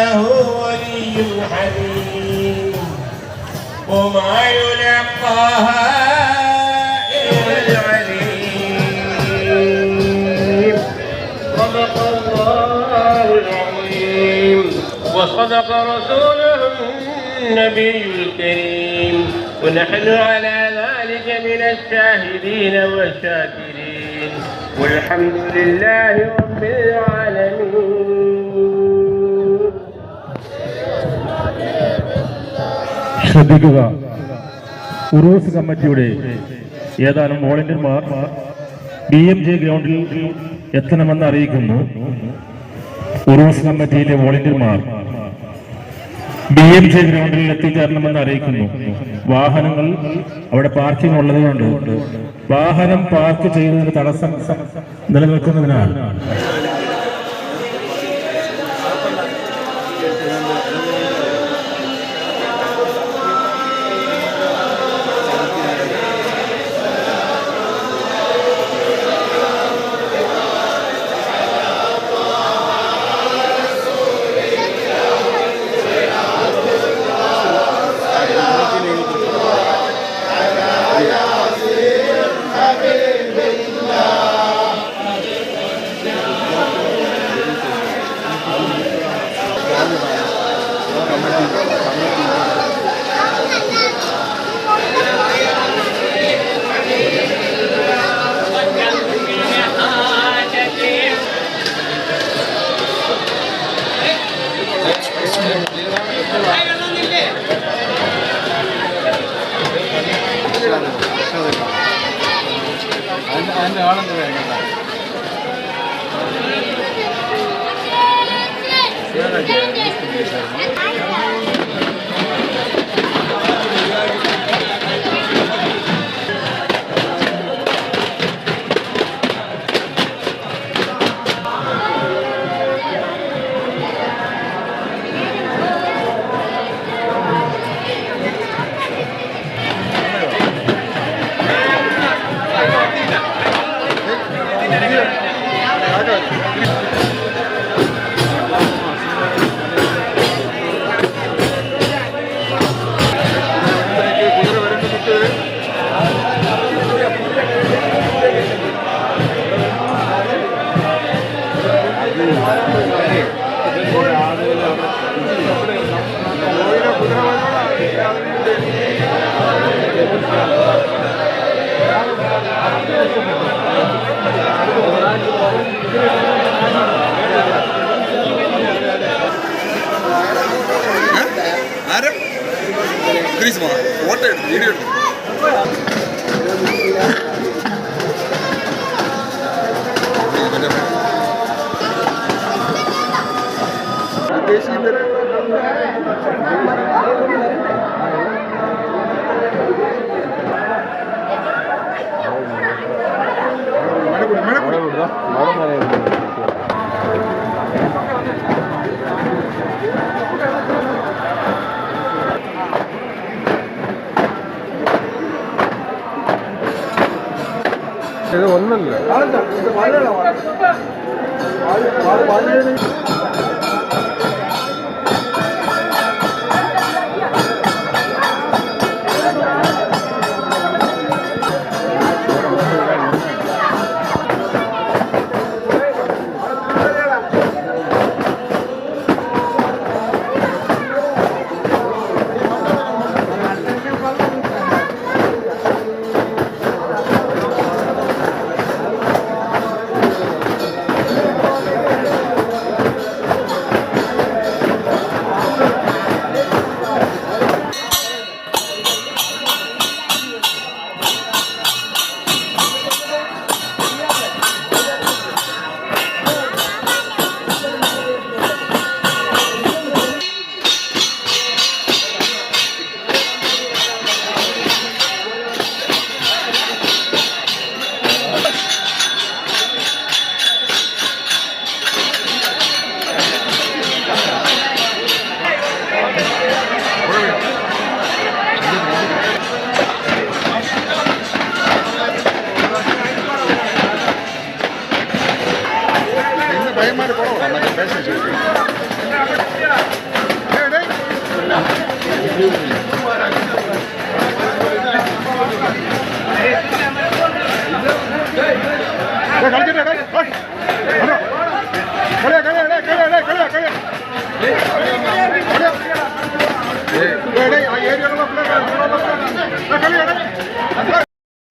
كأنه ولي حميم وما يلقاها العليم. صدق الله العظيم. وصدق رسوله النبي الكريم. ونحن على ذلك من الشاهدين والشاكرين. والحمد لله رب العالمين. ശ്രദ്ധിക്കുക. ഉറൂസ് കമ്മിറ്റിയുടെ ഏതാനും വോളണ്ടിയർമാർ ബി എം ജെ ഗ്രൗണ്ടിൽ എത്തണമെന്ന് അറിയിക്കുന്നു. ഉറൂസ് കമ്മിറ്റിയിലെ വോളണ്ടിയർമാർ ബി എം ജെ ഗ്രൗണ്ടിൽ എത്തിച്ചേരണമെന്ന് അറിയിക്കുന്നു. വാഹനങ്ങൾ അവിടെ പാർക്കിംഗ് ഉള്ളതുകൊണ്ട്. വാഹനം പാർക്ക് ചെയ്യുന്നതിന് തടസ്സം നിലനിൽക്കുന്നതിനാൽ వాళ్ళు వాళ్ళు వాళ్ళు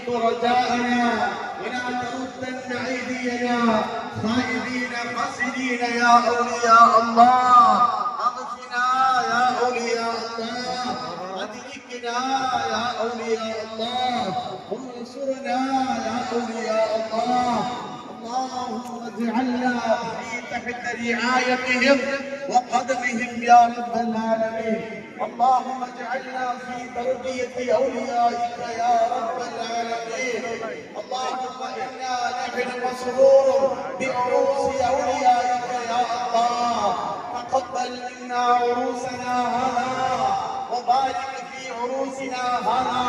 رجاءنا ولا تردن أيدينا خائبين خاسرين يا أولياء الله. أغثنا يا أولياء الله. أدركنا يا أولياء الله. انصرنا يا أولياء الله. اللهم اجعلنا في تحت رعايتهم وقدمهم يا رب العالمين. اللهم اجعلنا في تربية أوليائك يا رب العالمين. اللهم إنا نحن مسرور بعروس أوليائك يا الله. تقبل منا عروسنا هذا وبارك في عروسنا هذا.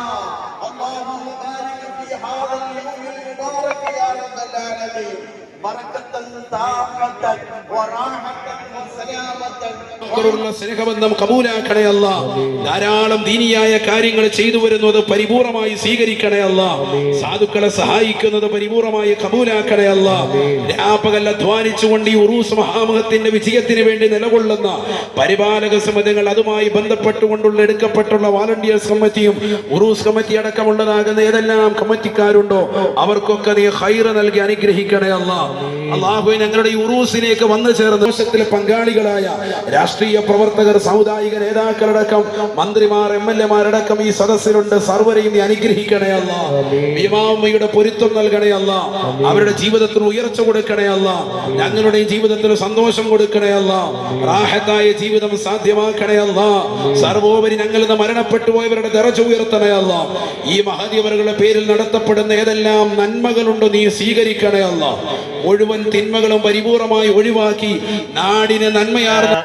اللهم بارك في هذا اليوم المبارك يا رب العالمين. بركة تامة وراحة സ്നേഹബന്ധം കബൂലാക്കണേ അല്ല. ധാരാളം ദീനിയായ കാര്യങ്ങൾ ചെയ്തു വരുന്നത് പരിപൂർണമായി സ്വീകരിക്കണേ അല്ല. സാധുക്കളെ സഹായിക്കുന്നത് പരിപൂർണമായി കബൂലാക്കണേ അല്ല. രാപ്പകൽ അധ്വാനിച്ചുകൊണ്ട് ഈ ഉറൂസ് മഹാമഹത്തിന്റെ വിജയത്തിന് വേണ്ടി നിലകൊള്ളുന്ന പരിപാലക സമിതികൾ അതുമായി ബന്ധപ്പെട്ടുകൊണ്ടുള്ള എടുക്കപ്പെട്ടുള്ള വാളണ്ടിയർ കമ്മിറ്റിയും ഉറൂസ് കമ്മിറ്റി അടക്കമുള്ളതാകുന്ന ഏതെല്ലാം കമ്മിറ്റിക്കാരുണ്ടോ അവർക്കൊക്കെ നീ ഹൈറ നൽകി അനുഗ്രഹിക്കണേ അല്ല. അള്ളാഹു ഞങ്ങളുടെ ഈ ഉറൂസിലേക്ക് വന്നു ചേർന്ന ദിവസത്തിലെ പങ്കാളികളായ രാഷ്ട്രീയ പ്രവർത്തകർ സാമുദായിക നേതാക്കളടക്കം മന്ത്രിമാർ എം എൽ എമാരടക്കം ഈ സദസ്സിലുണ്ട്. സർവരെയും നീ അനുഗ്രഹിക്കണേ അല്ല. ഭീമാമ്മയുടെ പൊരുത്തം നൽകണേ അല്ല. അവരുടെ ജീവിതത്തിന് ഉയർച്ച കൊടുക്കണേ അല്ല. ഞങ്ങളുടെയും ജീവിതത്തിന് സന്തോഷം കൊടുക്കണേ അല്ല. റാഹത്തായ ജീവിതം സാധ്യമാക്കണേ അല്ല. സർവോപരി ഞങ്ങളുടെ മരണപ്പെട്ടുപോയവരുടെ മരണപ്പെട്ടു പോയവരുടെ ദറച്ച ഉയർത്തണേ അല്ല. ഈ മഹതിയവരുടെ പേരിൽ നടത്തപ്പെടുന്ന ഏതെല്ലാം നന്മകളുണ്ടോ നീ സ്വീകരിക്കണേ അല്ല. മുഴുവൻ തിന്മകളും പരിപൂർണമായി ഒഴിവാക്കി നാടിന് നന്മയാർന്ന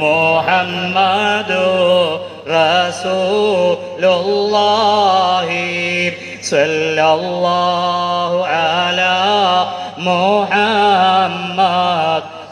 മുഹമ്മദോ റസൂലുള്ളാഹി സ്വല്ലല്ലാഹു.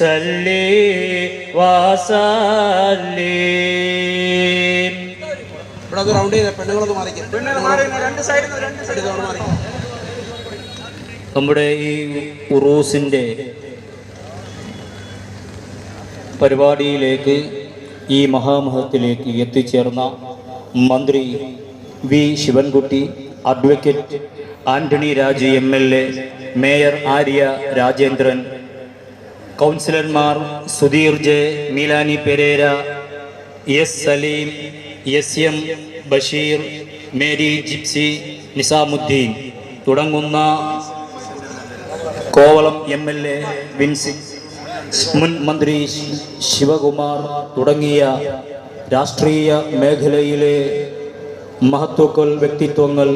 സല്ലി വാസല്ലി ഇവിടെ അത് റൗണ്ട് ചെയ്ത പെണ്ണുങ്ങളൊന്ന് മാറിക്കും രണ്ട് സൈഡിൽ രണ്ട് സൈഡിൽ മാറിക്കും നമ്മുടെ ഈ ഉറൂസിന്റെ പരിപാടിയിലേക്ക് ഈ മഹാമഹത്തിലേക്ക് എത്തിച്ചേർന്ന മന്ത്രി V. Sivankutty advocate Antony Raju M mayor Arya Rajendran കൗൺസിലർമാർ Sudheer J Milani Perera S Saleem S M Basheer Mary Gypsy Nizamuddin. തുടങ്ങുന്ന Kovalam M L A Vincy മുൻ മന്ത്രി ശിവകുമാർ തുടങ്ങിയ രാഷ്ട്രീയ മേഖലയിലെ മഹത്വക്കൾ വ്യക്തിത്വങ്ങൾ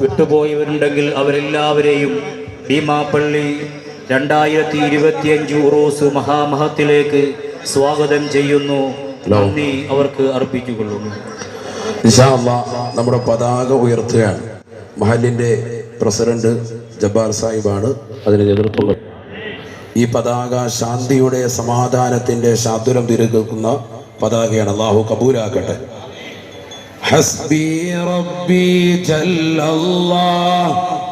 വിട്ടുപോയവരുണ്ടെങ്കിൽ അവരെല്ലാവരെയും ഭീമാപ്പള്ളി രണ്ടായിരത്തി ഇരുപത്തിയഞ്ച് ഉറോസ് മഹാമഹത്തിലേക്ക് സ്വാഗതം ചെയ്യുന്നു. നന്ദി അവർക്ക് അർപ്പിച്ചുകൊള്ളുന്നു. നമ്മുടെ പതാക ഉയർത്തുകയാണ്. മഹലിന്റെ പ്രസിഡന്റ് ജബ്ബാർ സാഹിബാണ് അതിന് നേതൃത്വം ഈ പതാക ശാന്തിയുടെ സമാധാനത്തിന്റെ ശാതുരം തിരുക്കുന്ന പതാകയാണ്. അള്ളാഹു കബൂലാക്കട്ടെ. ഹസ്ബി റബ്ബി ജല്ലല്ലാഹ്.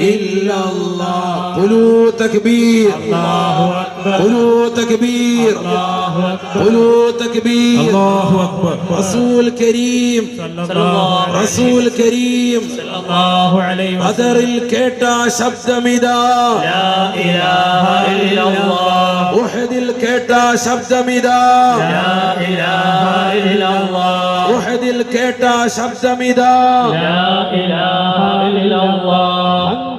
إلا الله قولوا تكبير الله أكبر قولوا تكبير الله أكبر قولوا تكبير الله أكبر رسول كريم صلى الله عليه റസൂൽ കരീം صلى الله عليه وسلم ബദറിൽ കേട്ട ശബ്ദമിതാ لا إله إلا الله ഉഹദിൽ കേട്ട ശബ്ദമിതാ لا إله إلا الله ഉഹദിൽ കേട്ട ശബ്ദമിതാ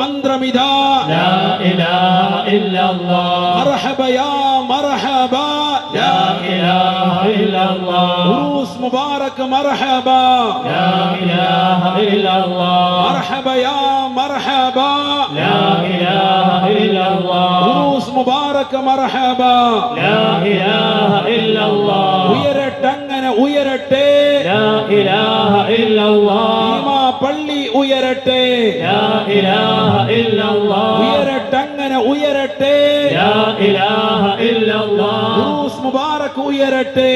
لا إله إلا الله ശാന്തി ഓതും മന്ത്രമിതാ لا إله إلا الله مرحبا يا مرحبا لا إله إلا الله عروس مبارك مرحبا لا إله إلا الله مرحبا يا مرحبا لا إله إلا الله عروس مبارك مرحبا لا إله إلا الله ഉയരട്ടങ്ങനെ ഉയരട്ടെ لا إله إلا الله ഭീമാ പള്ളി ഉയരട്ടെ لا إله إلا الله ഉയരട്ടെ. ഉയരട്ടെ. അങ്ങനെ ഉയരട്ടെ മുബാറക് ഉയരട്ടെ.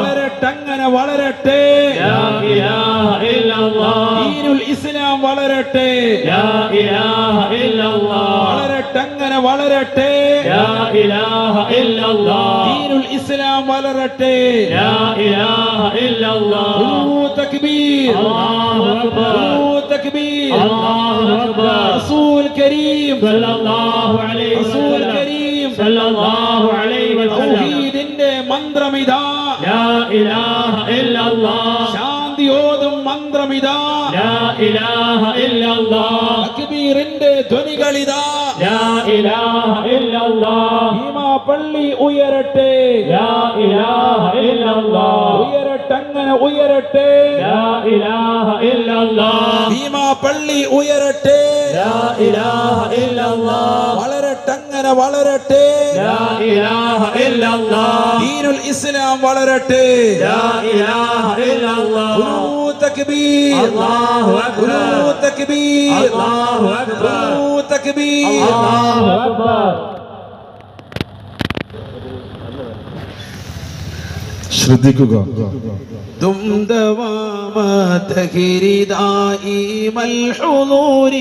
വളരെ إله إلا الله വളരട്ടങ്ങനെ വളരട്ടെ لا إله إلا الله ദീനുൽ ഇസ്ലാം വളരട്ടെ لا إله إلا الله വളരട്ടങ്ങനെ വളരട്ടെ لا إله إلا الله ദീനുൽ ഇസ്ലാം വളരട്ടെ لا إله إلا الله ഉറൂ തക്ബീർ الله أكبر ഉറൂ തക്ബീർ الله أكبر റസൂൽ കരീം صلى الله عليه റസൂൽ وسلم കരീം صلى الله عليه وسلم തൗഹീദിന്റെ മന്ത്രമിതാ നാമമിതാ ഇലാഹ ഇല്ലല്ലാഹ്. തക്ബീറിന്റെ ധ്വനികളിതാ. ലാ ഇലാഹ ഇല്ലല്ലാഹ്. ഭീമാ പള്ളി ഉയരട്ടെ. ലാ ഇലാഹ ഇല്ലല്ലാഹ്. ഉയരട്ടെ അങ്ങനെ ഉയരട്ടെ. ലാ ഇലാഹ ഇല്ലല്ലാഹ്. ഭീമാ പള്ളി ഉയരട്ടെ. ലാ ഇലാഹ ഇല്ലല്ലാഹ്. വളരട്ടെ. അങ്ങനെ വളരട്ടെ ഇലാഹ ഇല്ലല്ലാഹ്. ദീനുൽ ഇസ്ലാം വളരട്ടെ. ലാ ഇലാഹ ഇല്ലല്ലാഹ്. الله ഉറൂ തക്ബീർ الله أكبر ഉറൂ തക്ബീർ الله أكبر ഉറൂ തക്ബീർ الله أكبر ശ്രദ്ധിക്കുക دم دوام تهر دائم الحضور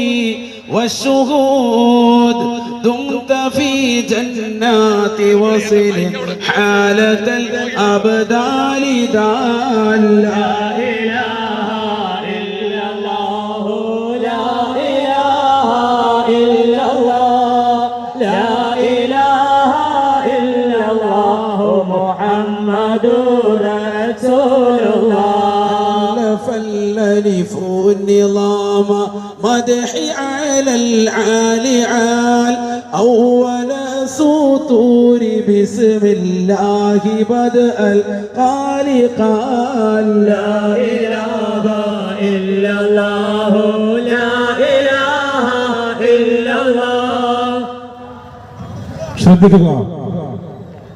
والشهود دمت في جنات وصل حالة الأبدال دالا إله فالألف النظام مدح على العال عال أول سطور بسم الله بدأ القال قال لا إله إلا الله لا إله إلا الله ശ്രദ്ധിക്കുക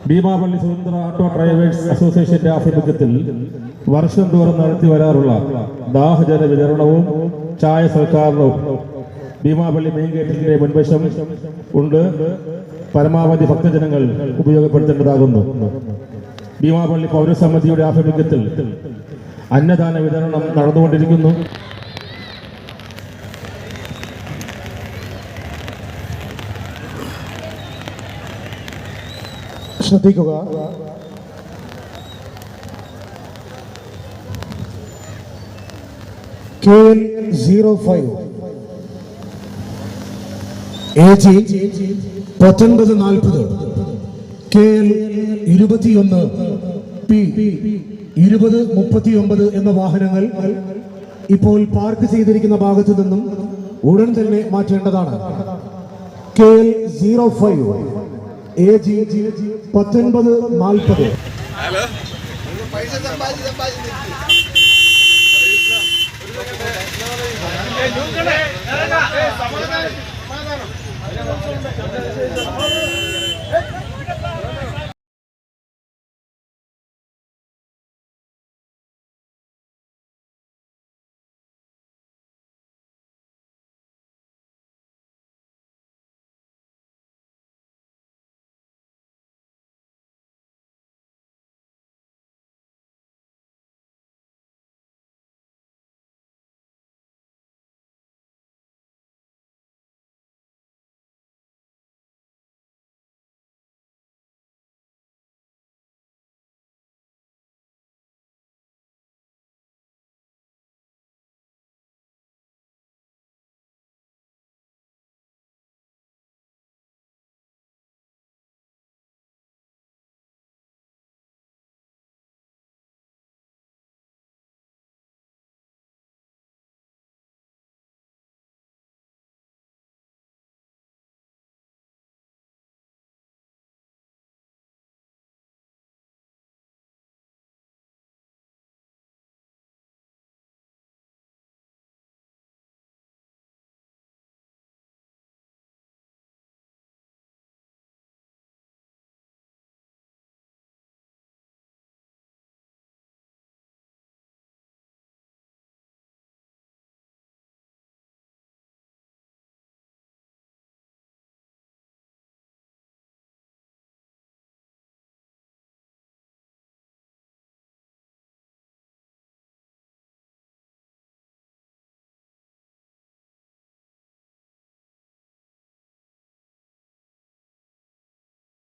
ഭീമാപള്ളി സ്വതന്ത്ര ഓട്ടോ ഡ്രൈവേഴ്സ് അസോസിയേഷന്റെ ആഭിമുഖ്യത്തിൽ വർഷം തോറും നടത്തി വരാറുള്ള ദാഹജല വിതരണവും ചായ സൽക്കാരവും ഭീമാപള്ളി മെയിൻ ഗേറ്റിന്റെ മുൻവശം ഉണ്ട്. പരമാവധി ഭക്തജനങ്ങൾ ഉപയോഗപ്പെടുത്തേണ്ടതാകുന്നു. ഭീമാപള്ളി പൗരസമിതിയുടെ ആഭിമുഖ്യത്തിൽ അന്നദാന വിതരണം നടന്നുകൊണ്ടിരിക്കുന്നു. ശ്രദ്ധിക്കുക. K L zero five A G പത്തൊൻപത് നാൽപ്പത്. കെ എൽ ഇരുപത്തിയൊന്ന്. പി ഇരുപത് മുപ്പത്തിയൊമ്പത് എന്ന വാഹനങ്ങൾ ഇപ്പോൾ പാർക്ക് ചെയ്തിരിക്കുന്ന ഭാഗത്തു നിന്നും ഉടൻ തന്നെ മാറ്റേണ്ടതാണ്. K L zero five A G പത്തൊൻപത് നാൽപ്പത്. സമാധാനം.